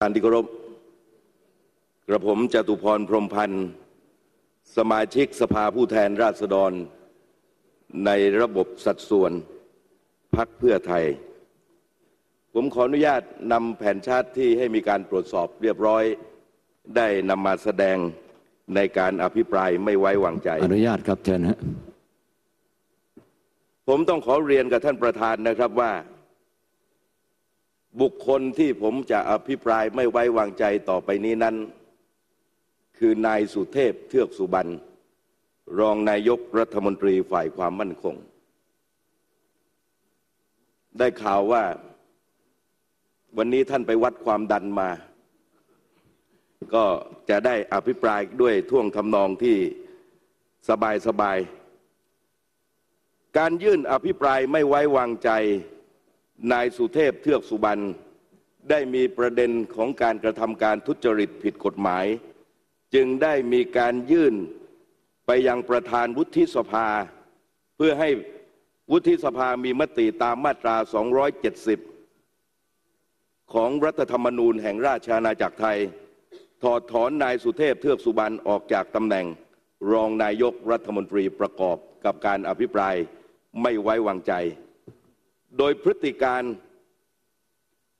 ท่านที่เคารพกระผมจตุพรพรหมพันธ์ สมาชิกสภาผู้แทนราษฎร ในระบบสัดส่วนพักเพื่อไทย ผมขออนุญาตนำแผนชาติที่ให้มีการตรวจสอบเรียบร้อย ได้นำมาแสดงในการอภิปรายไม่ไว้วางใจ อนุญาตครับเชิญฮะผมต้องขอเรียนกับท่านประธานนะครับว่า บุคคลที่ผมจะอภิปรายไม่ไว้วางใจต่อไปนี้นั้น คือนายสุเทพเทือกสุบรรณรองนายกรัฐมนตรีฝ่ายความมั่นคง ได้ข่าวว่าวันนี้ท่านไปวัดความดันมา ก็จะได้อภิปรายด้วยท่วงทำนองที่สบายสบายๆการยื่นอภิปรายไม่ไว้วางใจ นายสุเทพเทือกสุบรรณได้มีประเด็นของการกระทำการทุจริตผิดกฎหมาย จึงได้มีการยื่นไปยังประธานวุฒิสภา เพื่อให้วุฒิสภามีมติตามมาตรา 270 ของรัฐธรรมนูญแห่งราชอาณาจักรไทย ถอดถอนนายสุเทพเทือกสุบรรณออกจากตำแหน่ง รองนายกรัฐมนตรีประกอบกับการอภิปรายไม่ไว้วางใจ โดยพฤติการ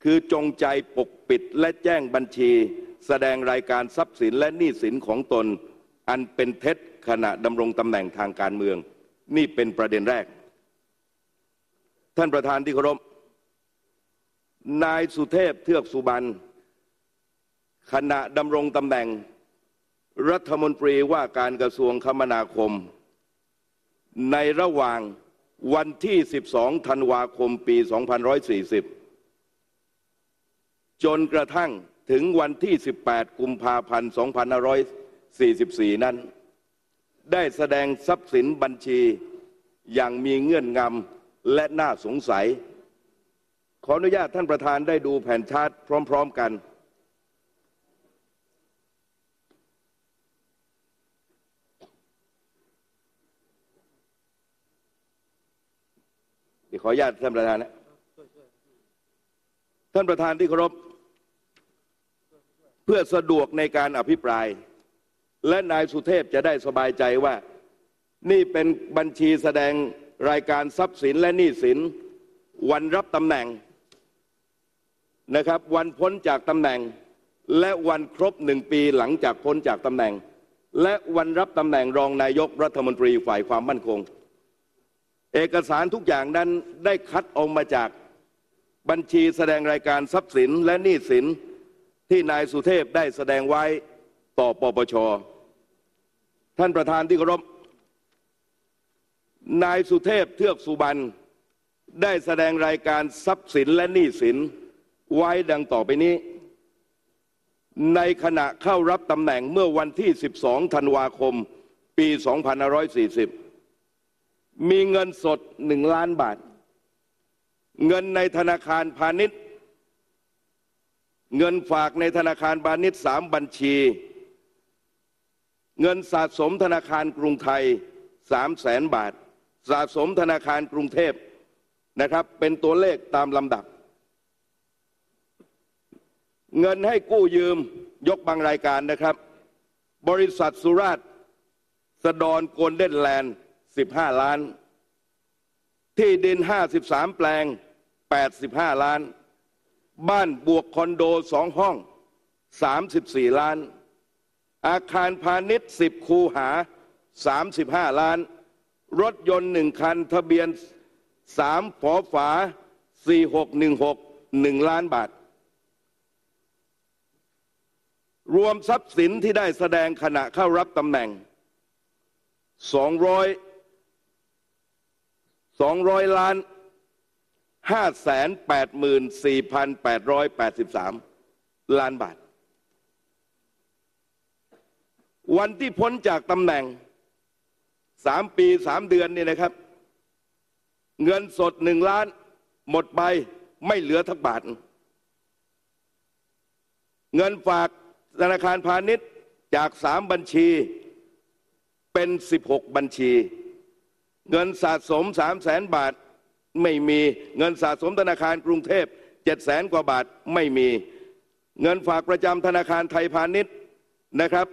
คือจงใจปกปิดและแจ้งบัญชี แสดงรายการทรัพย์สินและหนี้สินของตน อันเป็นเท็จขณะดำรงตำแหน่งทางการเมือง นี่เป็นประเด็นแรก ท่านประธานที่เคารพนายสุเทพเทือกสุบรรณขณะดำรงตำแหน่ง รัฐมนตรีว่าการกระทรวงคมนาคม ในระหว่าง วันที่ 12 ธันวาคม ปี2540 จนกระทั่งถึงวันที่ 18 กุมภาพันธ์ 2544 นั้น ได้แสดงทรัพย์สินบัญชีอย่างมีเงื่อนงำและน่าสงสัย ขออนุญาตท่านประธานได้ดูแผ่นชาร์ตพร้อม ๆ กัน เดี๋ยว ขออนุญาตท่านประธานนะท่านประธานที่เคารพเพื่อสะดวกในการอภิปราย และนายสุเทพจะได้สบายใจว่า นี่เป็นบัญชีแสดงรายการทรัพย์สินและหนี้สิน วันรับตำแหน่งนะครับ วันพ้นจากตำแหน่ง และวันครบหนึ่งปีหลังจากพ้นจากตำแหน่ง และวันรับตำแหน่งรองนายกรัฐมนตรีฝ่ายความมั่นคง เอกสารทุกอย่างนั้นได้คัดออกมาจากบัญชีแสดงรายการทรัพย์สินและหนี้สินที่นายสุเทพได้แสดงไว้ต่อปปช ท่านประธานที่เคารพ นายสุเทพเทือกสุบรรณได้แสดงรายการทรัพย์สินและหนี้สินไว้ดังต่อไปนี้ ในขณะเข้ารับตำแหน่งเมื่อวันที่ 12 ธันวาคม ปี 2540 มีเงินสด1ล้านบาท เงินในธนาคารพาณิชย์ เงินฝากในธนาคารพาณิชย์สามบัญชี เงินสะสมธนาคารกรุงไทยสามแสนบาท สะสมธนาคารกรุงเทพนะครับ เป็นตัวเลขตามลำดับ เงินให้กู้ยืมยกบางรายการนะครับ บริษัทสุราษฎร์สดอนโกลเด้นแลนด์ 15 ล้าน ที่ดิน 53 แปลง 85 ล้าน บ้านบวกคอนโดสองห้อง 34 ล้าน อาคารพาณิชย์ 10 คูหา 35 ล้าน รถยนต์หนึ่งคันทะเบียน 3 ฝอฝา 4616 1 ล้านบาท รวมทรัพย์สินที่ได้แสดงขณะเข้ารับตำแหน่ง200 200 ล้าน 584,883 ล้านบาท วันที่พ้นจากตำแหน่ง 3 ปี 3 เดือนนี่นะครับ เงินสด 1 ล้าน หมดไปไม่เหลือทักบาท เงินฝากธนาคารพาณิชย์จาก 3 บัญชีเป็น 16 บัญชี เงินสะสม3 0 0แสนบาทไม่มีเงินสะสมธนาคารกรุงเทพ7แสนกว่าบาทไม่มี เงินฝากประจำธนาคารไทยพาณิชย์นะครับ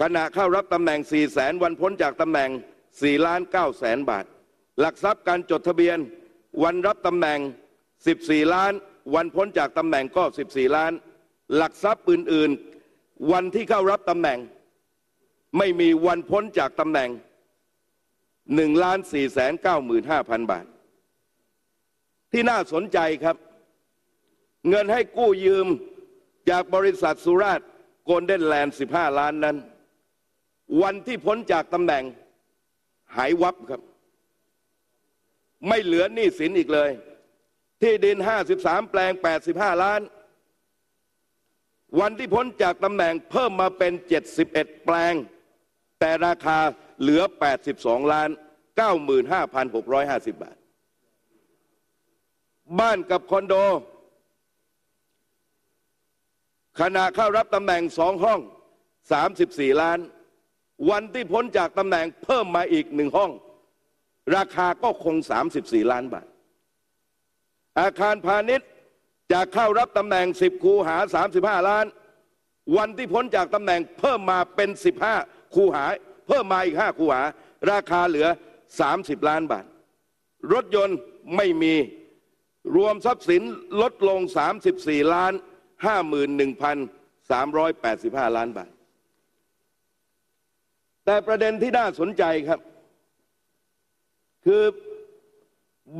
ขณะเข้ารับตำแหน่ง4แสนวันพ้นจากตำแหน่ง4ล้าน9แสนบาท หลักทรัพย์การจดทะเบียนวันรับตำแหน่ง 14 ล้าน วันพ้นจากตำแหน่งก็ 14 ล้าน หลักทรัพย์อื่น ๆ วันที่เข้ารับตำแหน่ง ไม่มีวันพ้นจากตำแหน่ง 1ล้าน4แสน9หมื่น5พันบาท ที่น่าสนใจครับ เงินให้กู้ยืมจากบริษัทสุราษฎร์โกลเด้นแลนด์15ล้านนั้น วันที่พ้นจากตำแหน่งหายวับครับ ไม่เหลือหนี้สินอีกเลย ที่ดิน53แปลง85ล้าน วันที่พ้นจากตำแหน่งเพิ่มมาเป็น71แปลง แต่ราคา เหลือ 82 ล้าน 95,650 บาท บ้านกับคอนโด ขณะเข้ารับตำแหน่งสองห้อง 34 ล้าน วันที่พ้นจากตำแหน่งเพิ่มมาอีกหนึ่งห้อง ราคาก็คง 34 ล้านบาท อาคารพาณิชย์จากเข้ารับตำแหน่ง 10 คูหา 35 ล้าน วันที่พ้นจากตำแหน่งเพิ่มมาเป็น 15 คูหา เพิ่มมาอีก5คูหา ราคาเหลือ 30 ล้านบาท รถยนต์ไม่มีรวมทรัพย์สินลดลง 34 ล้าน 51,385 ล้านบาท แต่ประเด็นที่น่าสนใจครับ คือ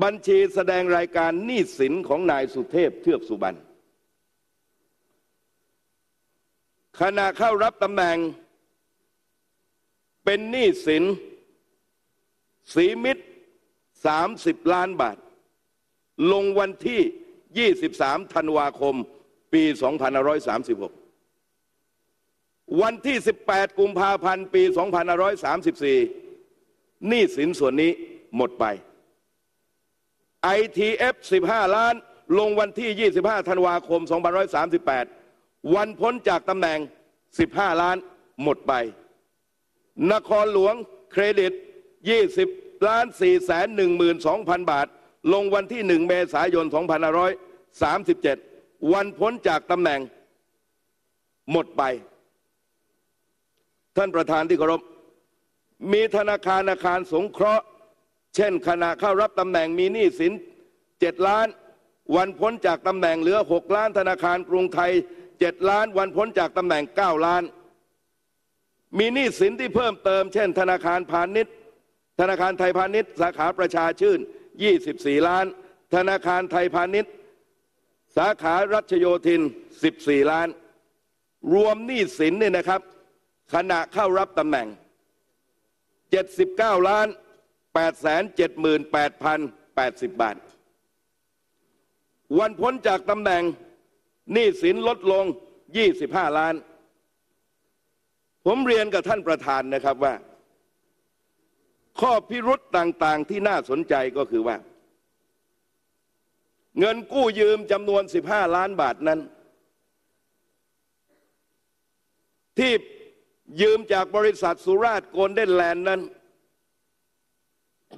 บัญชีแสดงรายการหนี้สินของนายสุเทพเทือกสุบรรณขณะเข้ารับตำแหน่ง เป็นหนี้สิน สีมิตร 30 ล้านบาท ลงวันที่ 23 ธันวาคม ปี 2536 วันที่ 18 กุมภาพันธ์ ปี 2534 หนี้สินส่วนนี้หมดไป ITF 15 ล้านลงวันที่ 25 ธันวาคม 2538 วันพ้นจากตำแหน่ง 15 ล้านหมดไป นครหลวงเครดิต 20ล้าน4แสน1 2 0 0 0บาท ลงวันที่ 1 เมษายน 2537 วันพ้นจากตำแหน่งหมดไป ท่านประธานที่เคารพ มีธนาคารอาคารสงเคราะห์ เช่นขณะเข้ารับตำแหน่งมีหนี้สิน 7 ล้าน วันพ้นจากตำแหน่งเหลือ 6 ล้านธนาคารกรุงไทย 7 ล้าน วันพ้นจากตำแหน่ง 9 ล้าน มีหนี้สินที่เพิ่มเติม เช่น ธนาคารพาณิชย์ ธนาคารไทยพาณิชย์ สาขาประชาชื่น 24 ล้าน ธนาคารไทยพาณิชย์ สาขารัชโยธิน 14 ล้าน รวมหนี้สินเนี่ยนะครับ ขณะเข้ารับตำแหน่ง 79 ล้าน 878,080 บาท วันพ้นจากตำแหน่งหนี้สินลดลง 25 ล้าน ผมเรียนกับท่านประธานนะครับว่า ข้อพิรุษต่างๆที่น่าสนใจก็คือว่า เงินกู้ยืมจำนวน 15 ล้านบาทนั้น ที่ยืมจากบริษัทสุราษฎร์โกลเด้นแลนด์นั้น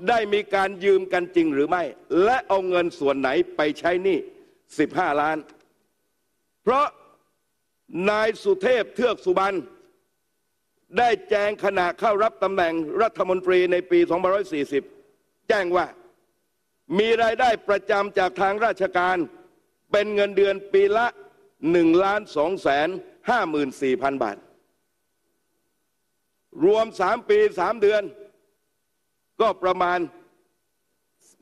ได้มีการยืมกันจริงหรือไม่ และเอาเงินส่วนไหนไปใช้หนี้ 15 ล้าน เพราะนายสุเทพเทือกสุบรรณ ได้แจ้งขณะเข้ารับตำแหน่งรัฐมนตรีในปี 2540 แจ้งว่ามีรายได้ประจำจากทางราชการ เป็นเงินเดือนปีละ1ล้าน2แสน5หมื่น4พันบาท รวมสามปีสามเดือน ก็ประมาณ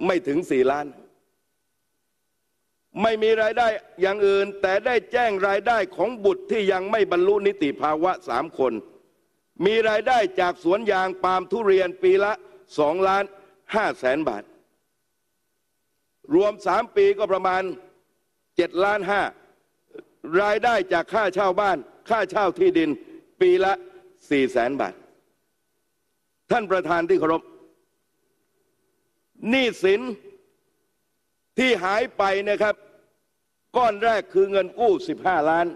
ไม่ถึงสี่ล้าน ไม่มีรายได้อย่างอื่น แต่ได้แจ้งรายได้ของบุตรที่ยังไม่บรรลุนิติภาวะสามคน มีรายได้จากสวนยางปาล์มทุเรียนปีละสองล้านห้าแสนบาท รวมสามปีก็ประมาณเจ็ดล้านห้ารายได้จากค่าเช่าบ้าน ค่าเช่าที่ดินปีละสี่แสนบาท ท่านประธานที่เคารพหนี้สินที่หายไปนะครับ ก้อนแรกคือเงินกู้ 15 ล้าน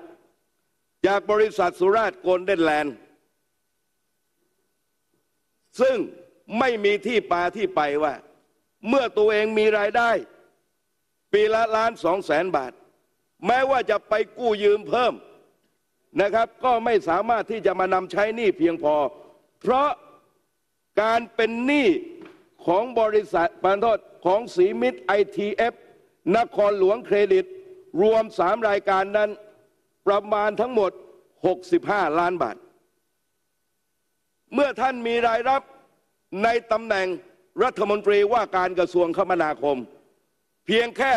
จากบริษัทสุราษฎร์โกลเด้นแลนด์ ซึ่งไม่มีที่ปาที่ไปว่า เมื่อตัวเองมีรายได้ ปีละล้านสองแสนบาท แม้ว่าจะไปกู้ยืมเพิ่มนะครับ ก็ไม่สามารถที่จะมานำใช้หนี้เพียงพอ เพราะการเป็นหนี้ของบริษัทปานโทษของสีมิตรไอทีเอฟนครหลวงเครดิต รวมสามรายการนั้นประมาณทั้งหมด 65 ล้านบาท เมื่อท่านมีรายรับในตำแหน่งรัฐมนตรีว่าการกระทรวงคมนาคมเพียงแค่